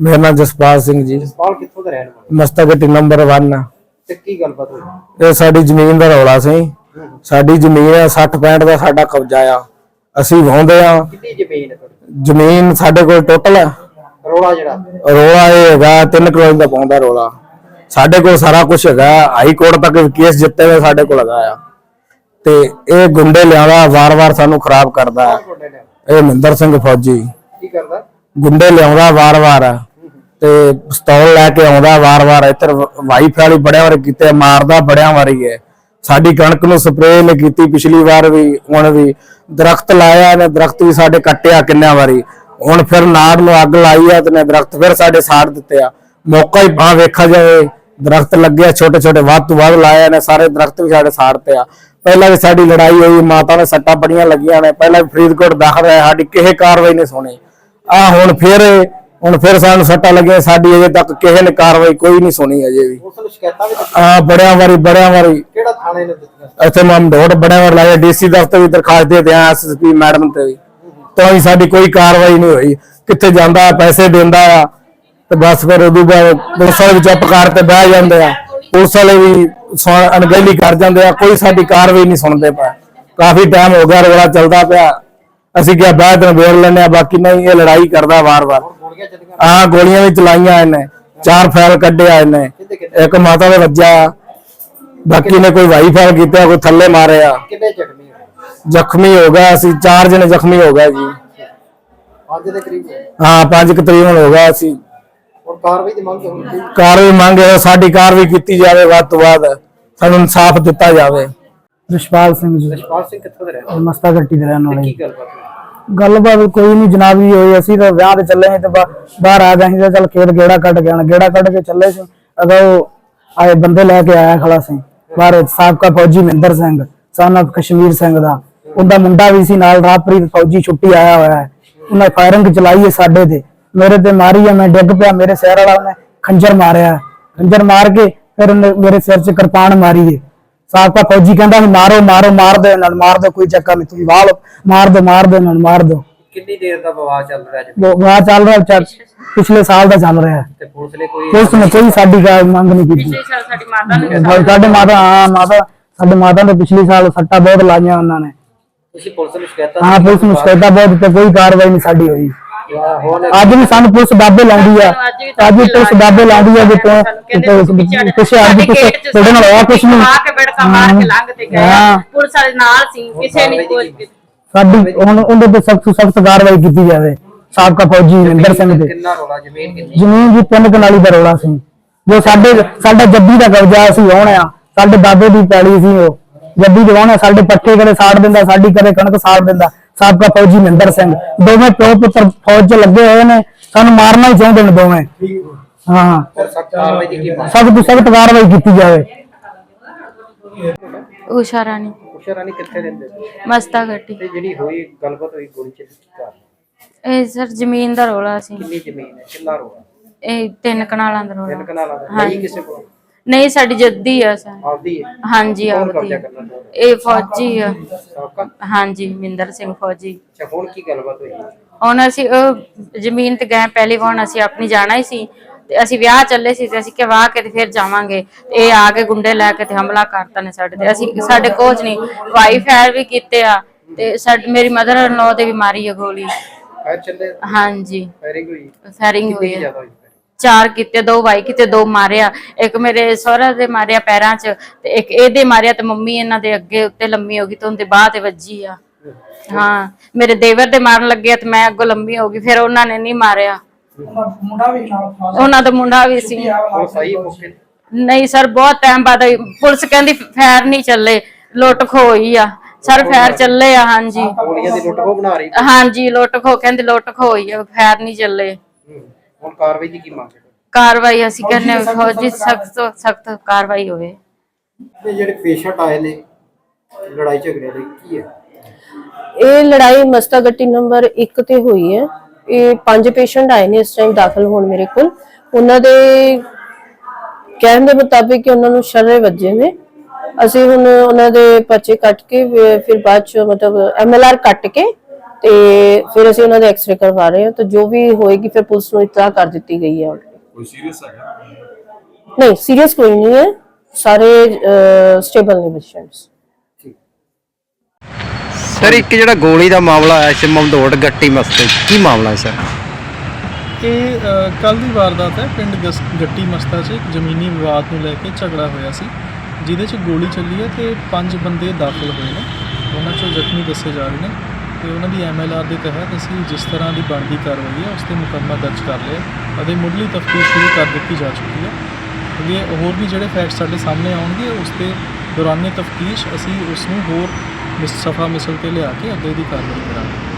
ਮੇਰਾ ਨਾਮ ਜਸਪਾਲ ਸਿੰਘ ਜੀ। ਜਸਪਾਲ ਕਿੱਥੋਂ ਦੇ ਰਹਿਣ ਵਾਲੇ? ਮਸਤਗਟੀ ਨੰਬਰ 1 ਤੇ ਕੀ ਗੱਲਬਾਤ ਹੋਈ? ਇਹ ਸਾਡੀ ਜ਼ਮੀਨ ਦਾ ਰੌਲਾ ਸੀ। ਸਾਡੀ ਜ਼ਮੀਨ ਹੈ 60 65 ਦਾ ਸਾਡਾ ਕਬਜ਼ਾ ਆ। ਅਸੀਂ ਵਾਹੁੰਦੇ ਆ। ਕਿੰਨੀ ਜ਼ਮੀਨ ਹੈ ਤੁਹਾਡੀ? ਜ਼ਮੀਨ ਸਾਡੇ ਕੋਲ ਟੋਟਲ ਰੋਲਾ ਜਿਹੜਾ? ਰੌਲਾ ਇਹ ਹੈਗਾ 3 ਕਰੋੜ ਦਾ ਪਾਉਂਦਾ ਰੌਲਾ। ਸਾਡੇ ਕੋਲ ਸਾਰਾ ਕੁਝ ਹੈਗਾ ਹਾਈ ਕੋਰਟ ਤੱਕ ਕੇਸ ਜਿੱਤੇ ਹੋਏ ਸਾਡੇ ਕੋਲ ਹੈਗਾ ਆ। ਤੇ ਇਹ ਗੁੰਡੇ ਲਿਆਵਾ ਵਾਰ-ਵਾਰ ਸਾਨੂੰ ਖਰਾਬ ਕਰਦਾ। ਹੈ ਤੁਹਾਡੇ ਇਹ ਮਹਿੰਦਰ ਸਿੰਘ ਫੌਜੀ। ਕੀ ਕਰਦਾ? ਗੁੰਡੇ ਲਿਆਉਂਦਾ ਵਾਰ-ਵਾਰ। ਤੇ ਪਿਸਤੌਲ ਲੈ ਕੇ ਆਉਂਦਾ ਵਾਰ-ਵਾਰ ਇੱਧਰ ਵਾਈਫ ਵਾਲੀ ਬੜਿਆਂ ਵਾਰ ਕੀਤੇ ਮਾਰਦਾ ਬੜਿਆਂ ਵਾਰੀ ਹੈ ਸਾਡੀ ਕਣਕ ਨੂੰ ਸਪਰੇਅ ਨੇ ਕੀਤੀ ਪਿਛਲੀ ਵਾਰ ਵੀ, ਹੁਣ ਵੀ। ਦਰਖਤ ਲਾਇਆ ਨੇ, ਦਰਖਤ ਵੀ ਸਾਡੇ ਕੱਟਿਆ ਕਿੰਨਿਆਂ ਵਾਰੀ। ਹੁਣ ਫਿਰ ਨਾੜ ਨੂੰ ਅੱਗ ਲਾਈ ਆ ਤੇ ਨੇ ਦਰਖਤ ਫਿਰ ਸਾਡੇ ਸਾੜ ਦਿੱਤੇ ਆ। ਮੌਕਾ ਹੀ ਬਾ ਵੇਖਾ ਜਾਵੇ, ਦਰਖਤ ਲੱਗਿਆ ਛੋਟੇ ਛੋਟੇ ਵੱਧ ਤੋਂ ਵੱਧ ਲਾਇਆ ਨੇ, ਸਾਰੇ ਦਰਖਤ ਵੀ ਸਾਡੇ ਸਾੜਤੇ ਆ। ਪਹਿਲਾਂ ਵੀ ਸਾਡੀ ਲੜਾਈ ਹੋਈ, ਮਾਤਾ ਨੇ ਸੱਟਾਂ ਬੜੀਆਂ ਲੱਗੀਆਂ ਨੇ। ਪਹਿਲਾਂ ਵੀ ਫਰੀਦਕੋਟ ਦਾਖਲ ਹੈ ਸਾਡੀ ਕਿਸੇ ਕਾਰਵਾਈ ਨਹੀਂ ਸੁਣੀ। ਆ ਹੁਣ ਫਿਰ ਹੁਣ ਫਿਰ ਸਾਨੂੰ ਸੱਟਾਂ ਲੱਗੀਆਂ ਸਾਡੀ ਅਜੇ ਤੱਕ ਕਿਸੇ ਨੇ ਕਾਰਵਾਈ ਕੋਈ ਨਹੀਂ ਸੁਣੀ ਅਜੇ ਵੀ। ਉਸ ਨੂੰ ਸ਼ਿਕਾਇਤਾਂ ਵੀ ਦਿੱਤੀਆਂ? ਆ ਬੜਿਆਂ ਵਾਰੀ ਬੜਿਆਂ ਵਾਰੀ ਕਿਹੜਾ ਥਾਣੇ ਨੇ ਦਿੱਤੀਆਂ? ਇੱਥੇ ਮੈਂ ਡੋਟ ਬੜਿਆਂ ਵਾਰ ਲਾਇਆ ਡੀਸੀ ਦਫ਼ਤਰ ਵੀ ਦਰਖਾਸਤ ਦੇ ਦਿਆਂ ਐਸਐਸਪੀ ਮੈਡਮ ਤੇ ਵੀ। ਤਾਂ ਵੀ ਸਾਡੀ ਕੋਈ ਕਾਰਵਾਈ ਨਹੀਂ ਹੋਈ। ਕਿੱਥੇ ਜਾਂਦਾ ਆ, ਪੈਸੇ ਦਿੰਦਾ ਆ ਤੇ ਬਸ ਫਿਰ ਉਦੋਂ ਬਾਅਦ ਪੁਲਿਸ ਵਾਲੇ ਵੀ ਚੁੱਪ ਕਰ ਤੇ ਬਹਿ ਜਾਂਦੇ ਆ। ਪੁਲਿਸ ਵਾਲੇ ਵੀ ਅਣਗਹਿਲੀ ਕਰ ਜਾਂਦੇ ਆ ਕੋਈ ਸਾਡੀ ਕਾਰਵਾਈ ਨਹੀਂ ਸੁਣਦੇ ਪਏ। ਕਾਫੀ ਟਾਈਮ ਹੋ ਗਿਆ ਰੌਲਾ ਚੱਲਦਾ ਪਿਆ। ਅਸੀਂ ਕਿਹਾ ਬਾਅਦ ਵਿੱਚ ਵੇਰ ਲੈਨੇ ਆ ਬਾਕੀ ਨਹੀਂ ਇਹ ਲੜਾਈ ਕਰਦਾ ਵਾਰ-ਵਾਰ। ਆ ਗੋਲੀਆਂ ਵੀ ਚਲਾਈਆਂ ਇਹਨੇ ਚਾਰ ਫੈਲ ਕੱਢਿਆ ਇਹਨੇ ਇੱਕ ਮਾਤਾ ਦੇ ਵੱਜਾ ਬਾਕੀ ਨੇ ਕੋਈ ਵਾਈ ਫੈਲ ਕੀਤਾ ਕੋਈ ਥੱਲੇ ਮਾਰਿਆ। ਕਿੰਨੇ ਜ਼ਖਮੀ ਹੋ ਗਿਆ ਅਸੀਂ ਚਾਰ ਜਣੇ ਜ਼ਖਮੀ ਹੋ ਗਏ ਜੀ। ਅੱਜ ਦੇ ਕਰੀਬ। ਹਾਂ ਪੰਜ ਕੁ ਤਰੀਕ ਨੂੰ ਹੋ ਗਿਆ ਅਸੀਂ। ਔਰ ਕਾਰਵਾਈ ਦੀ ਮੰਗ ਹੋਣੀ ਕਾਰਵਾਈ ਮੰਗੇ ਸਾਡੀ ਕਾਰਵਾਈ ਕੀਤੀ ਜਾਵੇ ਵੱਧ ਤੋਂ ਵੱਧ ਸਾਨੂੰ ਇਨਸਾਫ ਦਿੱਤਾ ਜਾਵੇ। ਰਿਸ਼ਪਾਲ ਸਿੰਘ ਜੀ। ਜਸਪਾਲ ਸਿੰਘ ਕਿੱਥੋਂ ਦੇ ਰਹਿਣ ਵਾਲੇ? ਮਸਤਾ ਗੱਟੀ ਦੇ ਰਹਿਣ ਵਾਲੇ ਕੀ ਗੱਲਬਾਤ ਗੱਲਬਾਤ ਕੋਈ ਨਹੀਂ ਜੀ ਹੋਈ ਅਸੀਂ ਤਾਂ ਵਿਆਹ ਤੇ ਚੱਲੇ ਸੀ ਤੇ ਬਾ- ਬਾਹਰ ਆ ਗਏ ਸੀ ਤੇ ਚੱਲ ਖੇਤ ਗੇੜਾ ਕੱਢ ਗਿਆ ਗੇੜਾ ਕੱਢ ਕੇ ਚੱਲੇ ਸੀ। ਅਗਾ ਉਹ ਆਏ ਬੰਦੇ ਲੈ ਕੇ ਆਇਆ ਖੜਾ ਸੀ। ਬਾਹਰ ਸਾਬਕਾ ਫੌਜੀ ਮਹਿੰਦਰ ਸਿੰਘ ਸਨ of ਕਸ਼ਮੀਰ ਸਿੰਘ ਦਾ। ਉਹਦਾ ਮੁੰਡਾ ਵੀ ਸੀ ਨਾਲ, ਰਾਪ੍ਰੀਤ ਫੌਜੀ ਛੁੱਟੀ ਆਇਆ ਹੋਇਆ ਹੈ। ਉਹਨੇ ਫਾਇਰਿੰਗ ਚਲਾਈ ਹੈ ਸਾਡੇ ਤੇ। ਮੇਰੇ ਤੇ ਮਾਰੀ ਆ, ਮੈਂ ਡਿੱਗ ਪਿਆ, ਮੇਰੇ ਸਿਰ ਵਾਲਾ ਉਹਨੇ ਖੰਜਰ ਮਾਰਿਆ। ਖੰਜਰ ਮਾਰ ਕੇ ਫਿਰ ਉਹਨੇ ਮੇਰੇ ਸਿਰ 'ਚ ਕਿਰਪਾਨ ਮਾਰੀ ਹੈ। ਸਾਬਕਾ ਫੌਜੀ ਕਹਿੰਦਾ ਵੀ ਮਾਰੋ ਮਾਰੋ ਮਾਰ ਦੇ ਨਾਲ ਮਾਰ ਦੋ ਕੋਈ ਚੱਕਰ ਨਹੀਂ ਤੁਸੀਂ ਵਾਹ ਲਓ। ਮਾਰ ਦੋ ਮਾਰ ਦੋ ਨਾਲ ਮਾਰ ਦੋ ਕਿੰਨੀ ਦੇਰ ਦਾ ਵਿਵਾਦ ਚੱਲ ਰਿਹਾ ਜੀ? ਉਹ ਵਾਹ ਚੱਲ ਰਿਹਾ ਚੱਲ ਪਿਛਲੇ ਸਾਲ ਦਾ ਚੱਲ ਰਿਹਾ। ਹੈ ਤੇ ਪੁਲਿਸ ਨੇ ਕੋਈ ਪੁਲਿਸ ਨੇ ਕੋਈ ਸਾਡੀ ਗੱਲ ਮੰਗ ਨਹੀਂ ਕੀਤੀ। ਸਾਡੀ ਮਾਤਾ ਨੂੰ ਸਾਡੇ ਸਾਡੇ ਮਾਤਾ ਹਾਂ ਮਾਤਾ ਸਾਡੇ ਮਾਤਾ ਨੇ ਪਿਛਲੇ ਸਾਲ ਸੱਟਾਂ ਬਹੁਤ ਲਾਈਆਂ ਉਹਨਾਂ ਨੇ। ਤੁਸੀਂ ਪੁਲਿਸ ਨੂੰ ਸ਼ਿਕਾਇਤਾਂ ਹਾਂ ਪੁਲਿਸ ਨੂੰ ਸ਼ਿਕਾਇਤਾਂ ਬਹੁਤ ਤੇ ਕੋਈ ਕਾਰਵਾਈ ਨਹੀਂ ਸਾਡੀ ਹੋਈ। ਦਿੱਤੀਆਂ। ਅੱਜ ਵੀ ਸਾਨੂੰ ਪੁਲਿਸ ਦਾਬੇ ਲਾਉਂਦੀ ਆ। ਅੱਜ ਵੀ ਪੁਲਿਸ ਦਾਬੇ ਲਾਉਂਦੀ ਆ ਜੇ ਤੂੰ ਕਿਸੇ ਅੱਜ ਕਿਸੇ ਤੁਹਾਡੇ ਨਾਲ ਹੋਇਆ ਕੁਛ ਨਹੀਂ। ਆ ਕੇ ਬੜਕਾ ਮਾਰ ਕੇ ਲੰਘ ਤੇ ਗਏ ਹਾਂ। ਪੁਲਿਸ ਵਾਲੇ ਨਾਲ ਸੀ ਕਿਸੇ ਨੇ ਕੋਈ ਸਾਡੀ ਹੁਣ ਉਹਦੇ ਤੇ ਸਖਤ ਸਖਤ ਕਾਰਵਾਈ ਕੀਤੀ ਜਾਵੇ। ਸਾਬਕਾ ਫੌਜੀ ਮਹਿੰਦਰ ਸਿੰਘ ਦੇ। ਕਿੰਨਾ ਰੋਲਾ ਜ਼ਮੀਨ ਕਿੰਨੀ? ਜ਼ਮੀਨ ਜੀ ਕਨਾਲੀ ਦਾ ਰੌਲਾ ਸੀ। ਜੋ ਸਾਡੇ ਸਾਡਾ ਜੱਦੀ ਦਾ ਕਬਜ਼ਾ ਸੀ ਆ ਸਾਡੇ ਦਾਦੇ ਦੀ ਪੈਲੀ ਸੀ ਉਹ। ਜੱਦੀ ਜਵਾਉਣਾ ਸਾਡੇ ਪੱਠੇ ਕਦੇ ਸਾੜ ਦਿੰਦਾ ਸਾਡੀ ਕਦੇ ਕਣਕ ਸਾੜ ਦਿੰਦਾ। ਸਾਬਕਾ ਫੌਜੀ ਮਹਿੰਦਰ ਸਿੰਘ। ਦੋਵੇਂ ਪਿਓ ਪੁੱਤਰ ਫੌਜ 'ਚ ਲੱਗੇ ਹੋਏ ਨੇ ਸਾਨੂੰ ਮਾਰਨਾ ਹੀ ਚਾਹੁੰਦੇ ਨੇ ਦੋਵੇਂ। ਹਾਂ। ਸਖਤ ਤੋਂ ਸਖਤ ਕਾਰਵਾਈ ਕੀਤੀ ਜਾਵੇ। ਉਸ਼ਾ ਰਾਣੀ। ਉਸ਼ਾ ਰਾਣੀ ਕਿੱਥੇ ਰਹਿੰਦੇ? ਸੀ? ਮਸਤਾ ਗੱਟੀ। ਤੇ ਜਿਹੜੀ ਹੋਈ ਗੱਲਬਾਤ ਹੋਈ ਗੋਲੀ ਚੱਲੀ ਕੀ ਕਾਰਨ? ਇਹ ਸਰ ਜ਼ਮੀਨ ਦਾ ਰੋਲਾ ਸੀ। ਕਿੰਨੀ ਜ਼ਮੀਨ ਹੈ? ਕਿੰਨਾ ਰੋਲਾ? ਇਹ ਤਿੰਨ ਕਨਾਲਾਂ ਦਾ ਤਿੰਨ ਰੋਲਾ ਕਨਾਲਾਂ ਦਾ। ਹਾਂਜੀ। ਨਹੀਂ ਕਿਸੇ ਕੋਲ? ਨਹੀਂ ਸਾਡੀ ਜੱਦੀ ਆ ਸਰ। ਆਪਦੀ ਹੈ ਹਾਂਜੀ ਕੌਣ ਆਪਦੀ। ਕਬਜ਼ਾ ਕਰਨਾ ਚਾਹੁੰਦਾ ਇਹ ਫੌਜੀ ਆ। ਸਾਬਕਾ? ਹਾਂਜੀ ਮਿੰਦਰ ਸਿੰਘ ਫੌਜੀ। ਅੱਛਾ ਹੁਣ ਕੀ ਗੱਲਬਾਤ ਹੋਈ? ਹੁਣ ਅਸੀਂ ਉਹ ਜ਼ਮੀਨ ਤੇ ਗਏ ਪਹਿਲੀ ਵਾਰ ਅਸੀਂ ਆਪਣੀ ਜਾਣਾ ਹੀ ਸੀ। ਤੇ ਅਸੀਂ ਵਿਆਹ ਚੱਲੇ ਸੀ ਤੇ ਅਸੀਂ ਕਿ ਵਾਹ ਕੇ ਤੇ ਫਿਰ ਜਾਵਾਂਗੇ। ਤੇ ਇਹ ਆ ਕੇ ਗੁੰਡੇ ਲੈ ਕੇ ਤੇ ਹਮਲਾ ਕਰਤਾ ਨੇ ਸਾਡੇ ਤੇ। ਅਸੀਂ ਸਾਡੇ ਕੋਚ ਨਹੀਂ ਵਾਈਫਾਈ ਵੀ ਕੀਤੇ ਆ। ਤੇ ਸਾਡੀ ਮੇਰੀ ਮਦਰ ਇਨ ਦੇ ਵੀ ਮਾਰੀ ਆ ਗੋਲੀ। ਚੱਲੇ? ਹਾਂਜੀ। ਫਾਇਰਿੰਗ ਹੋਈ? ਫਾਇਰਿੰਗ ਹੋਈ ਆ। ਜ਼ਿਆਦਾ ਹੋਈ? ਚਾਰ ਕੀਤੇ ਦੋ ਵਾਈ ਕੀਤੇ ਦੋ ਮਾਰਿਆ। ਇੱਕ ਮੇਰੇ ਸਹੁਰਾ ਦੇ ਮਾਰਿਆ ਪੈਰਾਂ 'ਚ ਤੇ ਇੱਕ ਇਹਦੇ ਮਾਰਿਆ ਤੇ ਮੰਮੀ ਇਹਨਾਂ ਦੇ ਅੱਗੇ ਉੱਤੇ ਲੰਮੀ ਹੋ ਗਈ ਤੇ ਉਹਦੇ ਬਾਹ ਤੇ ਵੱਜੀ ਆ। ਹਾਂ ਮੇਰੇ ਦੇਵਰ ਦੇ ਮਾਰਨ ਲੱਗੇ ਤੇ ਮੈਂ ਅੱਗੋਂ ਲੰਮੀ ਹੋ ਗਈ ਫਿਰ ਉਹਨਾਂ ਨੇ ਨਹੀਂ ਮਾਰਿਆ। ਉਹਨਾਂ ਦਾ ਮੁੰਡਾ ਵੀ ਸੀ। ਉਹ ਸਹੀ ਮੌਕੇ ਤੇ? ਨਹੀਂ ਸਰ ਬਹੁਤ ਟਾਈਮ ਬਾਅਦ ਆਈ। ਪੁਲਿਸ ਕਹਿੰਦੀ ਫੈਰ ਨਹੀਂ ਚੱਲੇ ਲੁੱਟ ਖੋ ਹੋਈ ਆ। ਸਰ ਫੈਰ ਚੱਲੇ ਆ ਹਾਂਜੀ। ਗੋਲੀਆਂ ਦੀ ਲੁੱਟ ਖੋ ਬਣਾ ਰਹੀ ਹਾਂਜੀ ਲੁੱਟ ਖੋ ਕਹਿੰਦੇ ਲੁੱਟ ਖੋ ਹੋਈ ਆ ਫੈਰ ਨਹੀਂ ਚੱਲੇ। ਹੂੰ। ਹੁਣ ਕਾਰਵਾਈ ਦੀ ਕੀ ਮੰਗ ਹੈ? ਕਾਰਵਾਈ ਅਸੀਂ ਕਹਿੰਦੇ ਹਾਂ ਫੌਜੀ ਸਖਤ ਸਖਤ ਕਾਰਵਾਈ ਹੋਵੇ। ਤੇ ਜਿਹੜੇ ਪੇਸ਼ੈਂਟ ਆਏ ਨੇ ਲੜਾਈ ਝਗੜੇ ਦੇ ਕੀ ਹੈ? ਇਹ ਲੜਾਈ ਮਸਤਾ ਗੱਟੀ ਨੰਬਰ 1 ਤੇ ਹੋਈ ਹੈ। ਇਹ ਪੰਜ ਪੇਸ਼ੈਂਟ ਆਏ ਨੇ ਇਸ ਟਾਈਮ ਦਾਖਲ ਹੋਣ ਮੇਰੇ ਕੋਲ। ਉਹਨਾਂ ਦੇ ਕਹਿਣ ਦੇ ਮੁਤਾਬਿਕ ਕਿ ਉਹਨਾਂ ਨੂੰ ਸ਼ਰਰੇ ਵੱਜੇ ਨੇ। ਅਸੀਂ ਹੁਣ ਉਹਨਾਂ ਦੇ ਪਰਚੇ ਕੱਟ ਕੇ ਫਿਰ- ਫਿਰ ਬਾਅਦ ਚ ਮਤਲਬ ਐਮਐਲਆਰ ਕੱਟ ਕੇ ਤੇ ਫਿਰ ਅਸੀਂ ਉਹਨਾਂ ਦੇ ਐਕਸ-ਰੇ ਕਰਵਾ ਰਹੇ ਹਾਂ ਤੇ ਜੋ ਵੀ ਹੋਏਗੀ ਫਿਰ ਪੁਲਿਸ ਨੂੰ ਇਤਲਾਹ ਕਰ ਦਿੱਤੀ ਗਈ ਹੈ already। ਕੋਈ ਸੀਰੀਅਸ ਹੈਗਾ? ਨਹੀਂ ਸੀਰੀਅਸ ਕੋਈ ਨਹੀਂ ਹੈ। ਸਾਰੇ ਸਟੇਬਲ ਨੇ ਪੇਸ਼ੈਂਟਸ ਸਰ ਇੱਕ ਜਿਹੜਾ ਗੋਲੀ ਦਾ ਮਾਮਲਾ ਆਇਆ ਸੀ ਮਮਦੋੜ ਗੱਟੀ ਮਸਤੇ ਕੀ ਮਾਮਲਾ ਹੈ ਸਰ ਇਹ ਕੱਲ ਦੀ ਵਾਰਦਾਤ ਹੈ ਪਿੰਡ ਗਸ- ਗੱਟੀ ਮਸਤਾ 'ਚ ਇੱਕ ਜ਼ਮੀਨੀ ਵਿਵਾਦ ਨੂੰ ਲੈ ਕੇ ਝਗੜਾ ਹੋਇਆ ਸੀ ਜਿਹਦੇ 'ਚ ਗੋਲੀ ਚੱਲੀ ਹੈ ਤੇ ਪੰਜ ਬੰਦੇ ਦਾਖਲ ਹੋਏ ਨੇ। ਉਹਨਾਂ 'ਚੋਂ ਜ਼ਖਮੀ ਦੱਸੇ ਜਾ ਰਹੇ ਨੇ। ਤੇ ਉਹਨਾਂ ਦੀ ਐਮਐਲਆਰ ਦੇ ਤਹਿਤ ਅਸੀਂ ਜਿਸ ਤਰ੍ਹਾਂ ਦੀ ਬਣਦੀ ਕਾਰਵਾਈ ਹੈ, ਉਸ ਤੇ ਮੁਕੱਦਮਾ ਦਰਜ ਕਰ ਲਿਆ ਅਤੇ ਮੁੱਢਲੀ ਤਫਤੀਸ਼ ਸ਼ੁਰੂ ਕਰ ਦਿੱਤੀ ਜਾ ਚੁੱਕੀ ਹੈ। ਅੱਗੇ ਹੋਰ ਵੀ ਜਿਹੜੇ ਫੈਕਟ ਸਾਡੇ ਸਾਹਮਣੇ ਆਉਣਗੇ, ਉਸ ਤੇ ਦੌਰਾਨੇ ਤਫਤੀਸ਼ ਅਸੀਂ ਉਸ ਨੂੰ ਹੋਰ ਮਿਸ, ਸਫਾ ਮਿਸਲ ਤੇ ਲਿਆ ਕੇ ਅੱਗੇ ਦੀ ਕਾਰਵਾਈ ਕਰਾਂਗੇ।